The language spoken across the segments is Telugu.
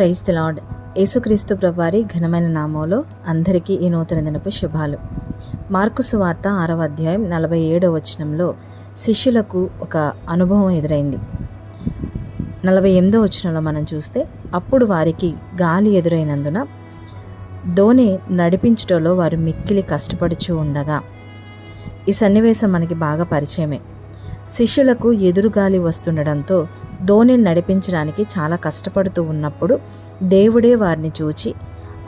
Praise the lord. యేసుక్రీస్తు ప్రభారి ఘనమైన నామంలో అందరికీ ఈ నూతన దినపు శుభాలు. మార్కు సువార్త ఆరవ అధ్యాయం నలభై ఏడవ వచనంలో శిష్యులకు ఒక అనుభవం ఎదురైంది. నలభై ఎనిమిదో వచనంలో మనం చూస్తే అప్పుడు వారికి గాలి ఎదురైనందున ధోని నడిపించటంలో వారు మిక్కిలి కష్టపడుచూ ఉండగా ఈ సన్నివేశం మనకి బాగా పరిచయమే. శిష్యులకు ఎదురుగాలి వస్తుండడంతో ధోనిని నడిపించడానికి చాలా కష్టపడుతూ ఉన్నప్పుడు దేవుడే వారిని చూచి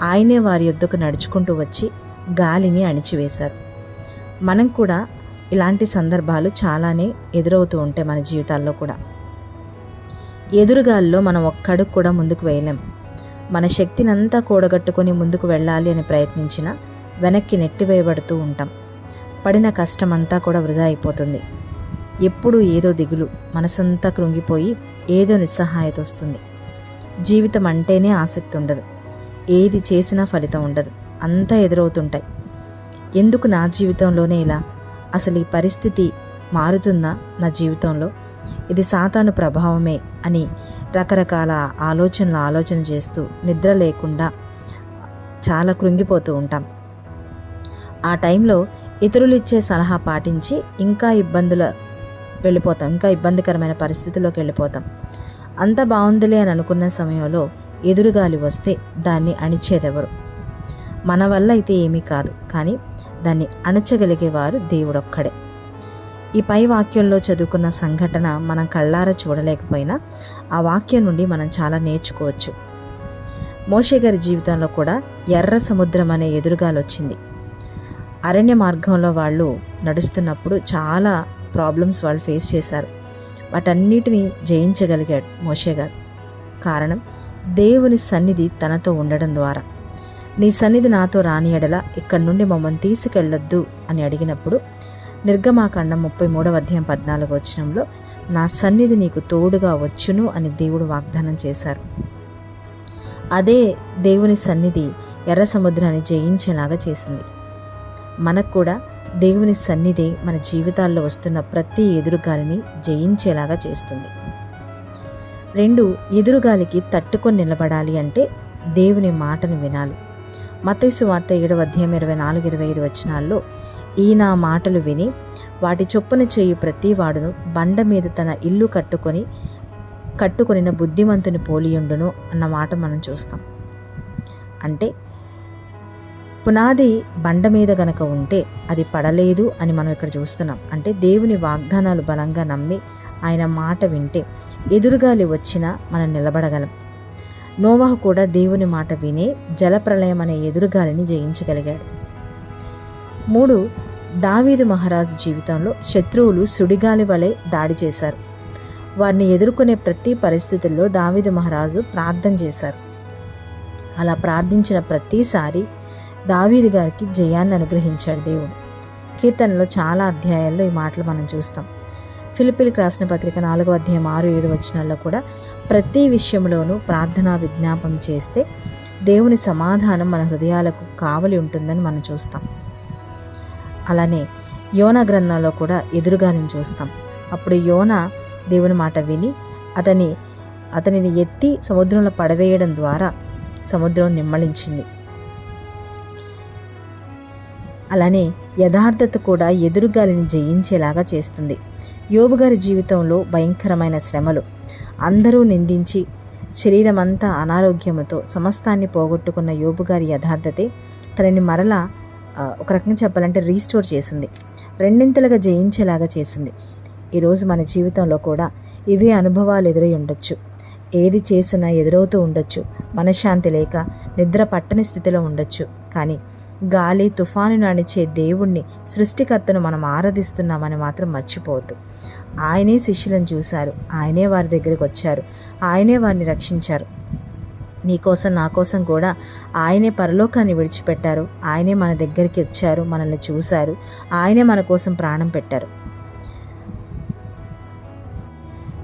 ఆయనే వారి యుద్ధకు నడుచుకుంటూ వచ్చి గాలిని అణిచివేశారు. మనం కూడా ఇలాంటి సందర్భాలు చాలానే ఎదురవుతూ ఉంటాయి మన జీవితాల్లో కూడా. ఎదురుగాల్లో మనం ఒక్కడుగు కూడా ముందుకు వేయలేం. మన శక్తినంతా కూడగట్టుకొని ముందుకు వెళ్ళాలి అని ప్రయత్నించినా వెనక్కి నెట్టివేయబడుతూ ఉంటాం. పడిన కష్టమంతా కూడా వృధా అయిపోతుంది. ఎప్పుడూ ఏదో దిగులు మనసంతా కృంగిపోయి ఏదో నిస్సహాయత వస్తుంది జీవితం అంటేనే ఆసక్తి ఉండదు. ఏది చేసినా ఫలితం ఉండదు. అంతా ఎదురవుతుంటాయి. ఎందుకు నా జీవితంలోనే ఇలా? అసలు ఈ పరిస్థితి మారుతుందా నా జీవితంలో? ఇది సాతాను ప్రభావమే అని రకరకాల ఆలోచనలు ఆలోచన చేస్తూ నిద్ర లేకుండా చాలా కృంగిపోతూ ఉంటాం. ఆ టైంలో ఇతరులు ఇచ్చే సలహా పాటించి ఇంకా ఇబ్బందుల వెళ్ళిపోతాం. ఇంకా ఇబ్బందికరమైన పరిస్థితుల్లోకి వెళ్ళిపోతాం. అంత బాగుందిలే అని అనుకున్న సమయంలో ఎదురుగాలి వస్తే దాన్ని అణిచేదెవరు? మన వల్ల అయితే ఏమీ కాదు. కానీ దాన్ని అణచగలిగేవారు దేవుడొక్కడే. ఈ పై వాక్యంలో చదువుకున్న సంఘటన మనం కళ్ళారా చూడలేకపోయినా ఆ వాక్యం నుండి మనం చాలా నేర్చుకోవచ్చు. మోషే గారి జీవితంలో కూడా ఎర్ర సముద్రం అనే ఎదురుగాలు వచ్చింది అరణ్య మార్గంలో వాళ్ళు నడుస్తున్నప్పుడు చాలా ప్రాబ్లమ్స్ వాళ్ళు ఫేస్ చేశారు. వాటన్నిటిని జయించగలిగాడు మోషే గారు. కారణం దేవుని సన్నిధి తనతో ఉండడం ద్వారా. నీ సన్నిధి నాతో రాని ఎడల ఇక్కడి నుండి మమ్మల్ని తీసుకెళ్ళొద్దు అని అడిగినప్పుడు నిర్గమాకాండం ముప్పై మూడవ అధ్యాయం పద్నాలుగు వచనంలో నా సన్నిధి నీకు తోడుగా వచ్చును అని దేవుడు వాగ్దానం చేశారు. అదే దేవుని సన్నిధి ఎర్ర సముద్రాన్ని జయించేలాగా చేసింది. మనకు కూడా దేవుని సన్నిధి మన జీవితాల్లో వస్తున్న ప్రతి ఎదురుగాలిని జయించేలాగా చేస్తుంది. రెండు ఎదురుగాలికి తట్టుకొని నిలబడాలి అంటే దేవుని మాటను వినాలి. మతేసు వార్త ఏడవ అధ్యాయం ఇరవై నాలుగు ఇరవై ఐదు వచనాల్లో ఈ నా మాటలు విని వాటి చొప్పున చేయు ప్రతి వాడును బండ మీద తన ఇల్లు కట్టుకొని కట్టుకొనిన బుద్ధిమంతుని పోలియుండును అన్న మాట మనం చూస్తాం. అంటే పునాది బండ మీద గనక ఉంటే అది పడలేదు అని మనం ఇక్కడ చూస్తున్నాం. అంటే దేవుని వాగ్దానాలు బలంగా నమ్మి ఆయన మాట వింటే ఎదురుగాలి వచ్చినా మనం నిలబడగలం. నోవాహు కూడా దేవుని మాట వినే జలప్రలయం అనే ఎదురుగాలిని జయించగలిగాడు. మూడు దావీదు మహారాజు జీవితంలో శత్రువులు సుడిగాలి వలె దాడి చేశారు. వారిని ఎదుర్కొనే ప్రతి పరిస్థితుల్లో దావీదు మహారాజు ప్రార్థన చేశారు. అలా ప్రార్థించిన ప్రతిసారి దావీది గారికి జయాన్ని అనుగ్రహించాడు దేవుడు. కీర్తనలో చాలా అధ్యాయాల్లో ఈ మాటలు మనం చూస్తాం. ఫిలిపిల్కి రాసిన పత్రిక నాలుగో అధ్యాయం ఆరు ఏడు వచనాల్లో కూడా ప్రతి విషయంలోనూ ప్రార్థనా విజ్ఞాపం చేస్తే దేవుని సమాధానం మన హృదయాలకు కావలి ఉంటుందని మనం చూస్తాం. అలానే యోన గ్రంథంలో కూడా ఎదురుగాలిని చూస్తాం. అప్పుడు యోన దేవుని మాట విని అతని అతనిని ఎత్తి సముద్రంలో పడవేయడం ద్వారా సముద్రం నిమ్మళించింది అలానే యథార్థత కూడా ఎదురుగాలిని జయించేలాగా చేస్తుంది. యోబుగారి జీవితంలో భయంకరమైన శ్రమలు. అందరూ నిందించి శరీరమంతా అనారోగ్యంతో సమస్తాన్ని పోగొట్టుకున్న యోబుగారి యథార్థతే తనని మరలా ఒక రకంగా చెప్పాలంటే రీస్టోర్ చేసింది. రెండింతలుగా జయించేలాగా చేసింది. ఈరోజు మన జీవితంలో కూడా ఇవే అనుభవాలు ఎదురై ఉండొచ్చు. ఏది చేసినా ఎదురవుతూ ఉండొచ్చు. మనశ్శాంతి లేక నిద్ర పట్టని స్థితిలో ఉండొచ్చు. కానీ గాలి తుఫానును అణిచే దేవుణ్ణి సృష్టికర్తను మనం ఆరాధిస్తున్నామని మాత్రం మర్చిపోవద్దు. ఆయనే శిష్యులను చూశారు. ఆయనే వారి దగ్గరికి వచ్చారు. ఆయనే వారిని రక్షించారు. నీకోసం నా కోసం కూడా ఆయనే పరలోకాన్ని విడిచిపెట్టారు. ఆయనే మన దగ్గరికి వచ్చారు మనల్ని చూశారు. ఆయనే మన కోసం ప్రాణం పెట్టారు.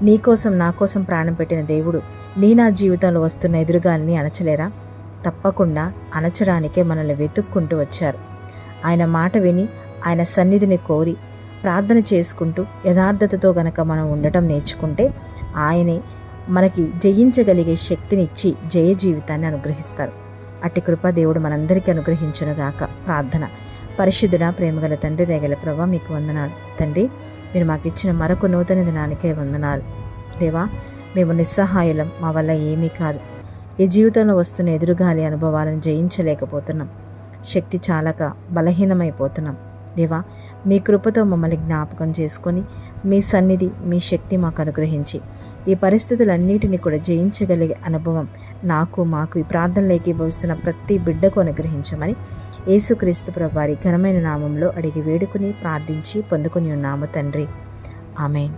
నీకోసం నా కోసం ప్రాణం పెట్టిన దేవుడు నీ నా జీవితంలో వస్తున్న ఎదురుగాలిని అణచలేరా? తప్పకుండా అణచడానికే మనల్ని వెతుక్కుంటూ వచ్చారు. ఆయన మాట విని ఆయన సన్నిధిని కోరి ప్రార్థన చేసుకుంటూ యథార్థతతో గనక మనం ఉండటం నేర్చుకుంటే ఆయనే మనకి జయించగలిగే శక్తినిచ్చి జయ జీవితాన్ని అనుగ్రహిస్తారు. అట్టి కృప దేవుడు మనందరికీ అనుగ్రహించునుగాక. ప్రార్థన. పరిశుద్ధుడ ప్రేమగల తండ్రి దయగల ప్రభ మీకు వందనాలు. తండ్రి మీరు మాకు ఇచ్చిన మరొక నూతన దినానికే వందనాలు. దేవా మేము నిస్సహాయులం మా వల్ల ఏమీ కాదు. ఈ జీవితంలో వస్తున్న ఎదురుగాలి అనుభవాలను జయించలేకపోతున్నాం. శక్తి చాలక బలహీనమైపోతున్నాం. దేవా మీ కృపతో మమ్మల్ని జ్ఞాపకం చేసుకొని మీ సన్నిధి మీ శక్తి మాకు అనుగ్రహించి ఈ పరిస్థితులన్నిటిని కూడా జయించగలిగే అనుభవం నాకు మాకు ఈ ప్రార్థనలు ఏకీభవిస్తున్న ప్రతి బిడ్డకు అనుగ్రహించమని యేసుక్రీస్తు ప్రభు వారి ఘనమైన నామంలో అడిగి వేడుకుని ప్రార్థించి పొందుకుని ఉన్నాము తండ్రి. ఆమెన్.